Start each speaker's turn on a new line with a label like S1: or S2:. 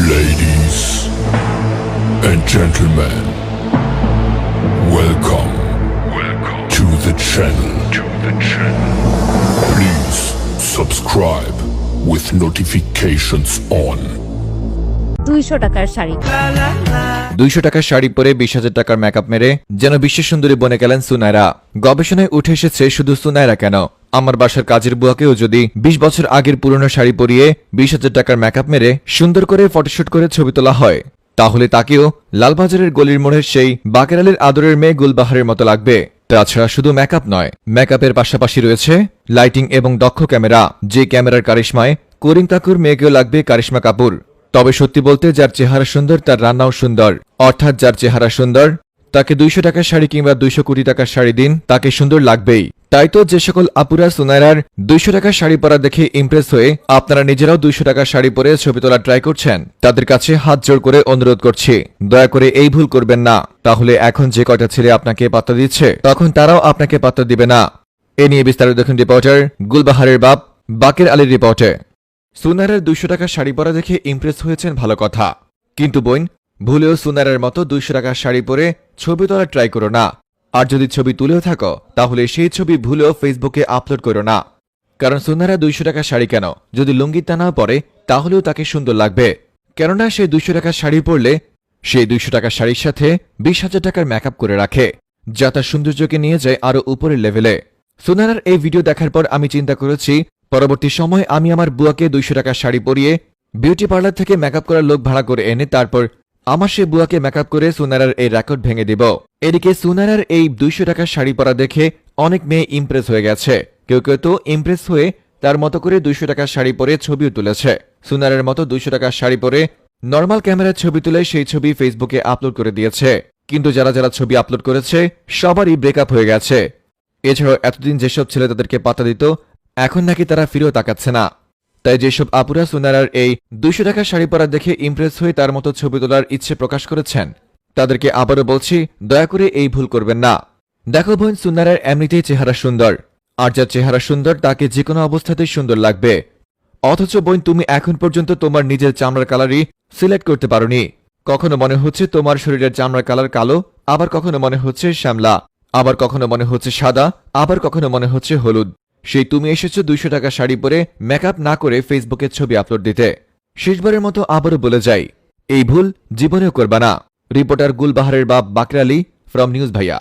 S1: Ladies and gentlemen, welcome, welcome to the channel. To the channel. Please subscribe with notifications on.
S2: দুইশো টাকার শাড়ি
S3: দুইশো টাকার শাড়ি পরে বিশ হাজার টাকার মেকআপ মেরে যেন বিশ্ব সুন্দরী বনে গেলেন সুনায়রা গবেষণায় উঠে এসেছে শুধু সুনায়রা কেন আমার বাসার কাজের বুয়াকেও যদি বিশ বছর আগের পুরনো শাড়ি পরিয়ে বিশ হাজার টাকার মেকআপ মেরে সুন্দর করে ফটোশুট করে ছবি তোলা হয়, তাহলে তাকেও লালবাজারের গলির মোড়ের সেই বাকেরালের আদরের মেয়ে গুলবাহারের মতো লাগবে। তাছাড়া শুধু মেকআপ নয় মেকআপের পাশাপাশি রয়েছে লাইটিং এবং দক্ষ ক্যামেরা, যে ক্যামেরার কারিশ্মায় করিম কাকুর মেয়েকেও লাগবে কারিশমা কাপুর। তবে সত্যি বলতে যার চেহারা সুন্দর, তার রান্নাও সুন্দর। অর্থাৎ যার চেহারা সুন্দর তাকে দুইশো টাকার শাড়ি কিংবা দুইশো কোটি টাকার শাড়ি দিন, তাকে সুন্দর লাগবেই। তাই তো যে সকল আপুরা সুনায়রার দুইশো টাকার শাড়ি পরা দেখে ইমপ্রেস হয়ে আপনারা নিজেরাও দুইশো টাকার শাড়ি পরে ছবি তোলা ট্রাই করছেন, তাদের কাছে হাত জোড় করে অনুরোধ করছি। দয়া করে এই ভুল করবেন না। তাহলে এখন যে কয়টা ছেলে আপনাকে পাত্তা দিচ্ছে, তখন তারাও আপনাকে পাত্তা দিবে না। এ নিয়ে বিস্তারিত দেখুন রিপোর্টার গুলবাহারের বাপ বাকের আলীর রিপোর্টে সুনারের দুইশো টাকার শাড়ি পরা দেখে ইমপ্রেস হয়েছেন ভালো কথা। কিন্তু বোন, ভুলেও সুনারের মতো দুইশো টাকার শাড়ি পরে ছবি তোলা ট্রাই করো না। আর যদি ছবি তুলেও থাকো, তাহলে সেই ছবি ভুলেও ফেসবুকে আপলোড করো না। কারণ সুনারা দুইশো টাকার শাড়ি কেন? যদি লুঙ্গি টানাও পরে, তাহলেও তাকে সুন্দর লাগবে। কেননা সে দুইশো টাকার শাড়ি পরলে সেই দুইশো টাকার শাড়ির সাথে বিশ হাজার টাকার মেকআপ করে রাখে, যা তার সৌন্দর্যকে নিয়ে যায় আরও উপরের লেভেলে সুনারার এই ভিডিও দেখার পর আমি চিন্তা করেছি, পরবর্তী সময় আমি আমার বুয়াকে দুইশো টাকার শাড়ি পরিয়ে বিউটি পার্লার থেকে মেকআপ করার লোক ভাড়া করে এনে তারপর আমার সে বুয়াকে মেকআপ করে সুনারার এই রেকর্ড ভেঙে দিব। এদিকে সুনারার এই দুইশো টাকার শাড়ি পরা দেখে অনেক মেয়ে ইমপ্রেস হয়ে গেছে। কেউ কেউ তো ইমপ্রেস হয়ে তার মতো করে দুইশো টাকার শাড়ি পরে ছবিও তুলেছে। সুনারের মতো দুইশো টাকার শাড়ি পরে নর্মাল ক্যামেরার ছবি তুলে সেই ছবি ফেসবুকে আপলোড করে দিয়েছে। কিন্তু যারা যারা ছবি আপলোড করেছে, সবারই ব্রেকআপ হয়ে গেছে। এছাড়াও এতদিন যেসব ছেলে তাদেরকে পাতা দিত, এখন নাকি তারা ফিরেও তাকাচ্ছে না। তাই যেসব আপুরা সুনারার এই দুইশো টাকার শাড়ি পরা দেখে ইমপ্রেস হয়ে তার মতো ছবি তোলার ইচ্ছে প্রকাশ করেছেন, তাদেরকে আবারও বলছি, দয়া করে এই ভুল করবেন না। দেখো বোন, সুনারার এমনিতেই চেহারা সুন্দর। আর যার চেহারা সুন্দর, তাকে যে কোনো অবস্থাতেই সুন্দর লাগবে। অথচ বোন, তুমি এখন পর্যন্ত তোমার নিজের চামড়ার কালারই সিলেক্ট করতে পারোনি। কখনো মনে হচ্ছে তোমার শরীরের চামড়ার কালার কালো, আবার কখনো মনে হচ্ছে শ্যামলা। আবার কখনো মনে হচ্ছে সাদা, আবার কখনো মনে হচ্ছে হলুদ। সেই তুমি এসেছ দুইশো টাকা শাড়ি পরে মেকআপ না করে ফেসবুকে ছবি আপলোড দিতে। শেষবারের মতো আবারও বলে যাই, এই ভুল জীবনেও করবা না। রিপোর্টার গুলবাহারের বাপ বাকরালি ফ্রম নিউজ ভাইয়া।